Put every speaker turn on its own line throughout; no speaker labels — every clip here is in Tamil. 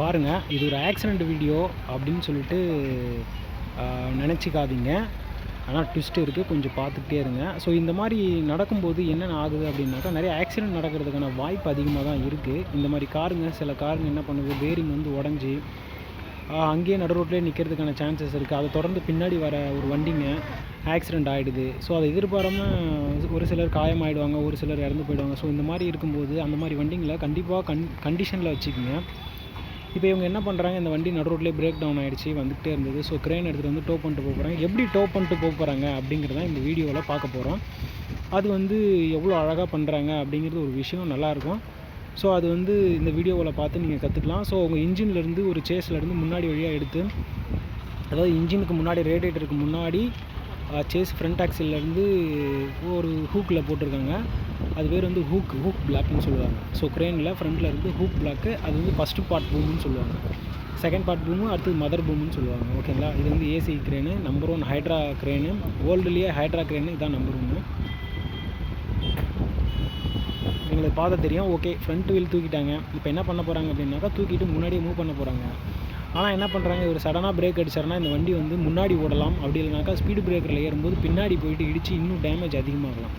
பாருங்கள் இது ஒரு ஆக்சிடெண்ட் வீடியோ அப்படின்னு சொல்லிட்டு நினச்சிக்காதீங்க. ஆனால் ட்விஸ்ட் இருக்குது கொஞ்சம் பார்த்துக்கிட்டே இருங்க. ஸோ இந்த மாதிரி நடக்கும்போது என்னென்ன ஆகுது அப்படின்னாக்கா நிறைய ஆக்சிடெண்ட் நடக்கிறதுக்கான வாய்ப்பு அதிகமாக தான் இருக்குது இந்த மாதிரி காருங்க சில காருங்க என்ன பண்ணுது பேரிங் வந்து உடஞ்சி அங்கேயே நடு ரோட்லேயே நிற்கிறதுக்கான சான்சஸ் இருக்குது அதை தொடர்ந்து பின்னாடி வர ஒரு வண்டிங்க ஆக்சிடெண்ட் ஆகிடுது ஸோ அதை எதிர்பாராமல் ஒரு சிலர் காயமாயிடுவாங்க ஒரு சிலர் இறந்து போயிடுவாங்க. ஸோ இந்த மாதிரி இருக்கும்போது அந்த மாதிரி வண்டிங்களை கண்டிப்பாக கண் கண்டிஷனில் வச்சுக்கோங்க. இப்போ இவங்க என்ன பண்ணுறாங்க இந்த வண்டி நடு ரோட்லேயே பிரேக் டவுன் ஆகிடுச்சு வந்துகிட்டே இருந்தது. ஸோ க்ரெயின் எடுத்துகிட்டு வந்து டோ பண்ணிட்டு போக போகிறாங்க எப்படி டோ பண்ணிட்டு போக போகிறாங்க அப்படிங்கிறத இந்த வீடியோவில் பார்க்க போகிறோம் அது வந்து எவ்வளோ அழகாக பண்ணுறாங்க அப்படிங்கிறது ஒரு விஷயம் நல்லாயிருக்கும் ஸோ அது வந்து இந்த வீடியோவில் பார்த்து நீங்கள் கற்றுக்கலாம் ஸோ உங்கள் இன்ஜின்லேருந்து ஒரு சேஸ்லேருந்து முன்னாடி வழியாக எடுத்து அதாவது இன்ஜினுக்கு முன்னாடி ரேடியேட்டருக்கு முன்னாடி சேஸ் ஃப்ரண்ட் ஆக்சிலேருந்து ஒரு ஹூக்கில் போட்டிருக்காங்க. அது பேர் வந்து ஹூக் ஹூக் பிளாக்னு சொல்லுவாங்க. ஸோ க்ரெயினில் ஃப்ரண்ட்டில் இருந்து ஹூக் பிளாக்கு அது வந்து ஃபஸ்ட்டு பார்ட் பூமுன்னு சொல்லுவாங்க. செகண்ட் பார்ட் பூமு அடுத்தது மதர் பூமுன்னு சொல்லுவாங்க. ஓகேங்களா இது வந்து AC crane number one Hydra crane வேர்ல்டுலேயே hydra crane இதான் நம்பர் ஒன்று எங்களுக்கு பார்த்த தெரியும். ஓகே ஃப்ரண்ட் வீல் தூக்கிட்டாங்க. இப்போ என்ன பண்ண போகிறாங்க அப்படின்னாக்கா தூக்கிட்டு முன்னாடியே மூவ் பண்ண போகிறாங்க ஆனால் என்ன பண்ணுறாங்க ஒரு சடனாக பிரேக் அடிச்சாருன்னா இந்த வண்டி வந்து முன்னாடி ஓடலாம். அப்படி இல்லைனாக்கா ஸ்பீடு பிரேக்கரில் ஏறும்போது பின்னாடி போயிட்டு இடித்து இன்னும் டேமேஜ் அதிகமாகலாம்.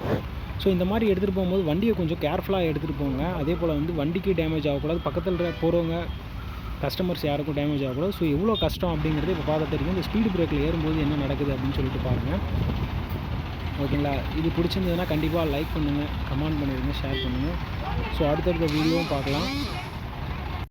ஸோ இந்த மாதிரி எடுத்துகிட்டு போகும்போது வண்டியை கொஞ்சம் கேர்ஃபுல்லாக எடுத்துகிட்டு போங்க. அதே போல் வந்து வண்டிக்கு டேமேஜ் ஆகக்கூடாது. பக்கத்தில் போகிறவங்க கஸ்டமர்ஸ் யாருக்கும் டேமேஜ் ஆகக்கூடாது. ஸோ எவ்வளோ கஷ்டம் அப்படிங்கிறது இப்போ பார்த்தா தெரியும். இந்த ஸ்பீடு பிரேக்கில் ஏறும்போது என்ன நடக்குது அப்படின்னு சொல்லிட்டு பாருங்கள் ஓகேங்களா இது பிடிச்சிருந்ததுன்னா கண்டிப்பாக லைக் பண்ணுங்கள் கமெண்ட் பண்ணிடுங்க ஷேர் பண்ணுங்கள் ஸோ அடுத்தடுத்த வீடியோவும் பார்க்கலாம்.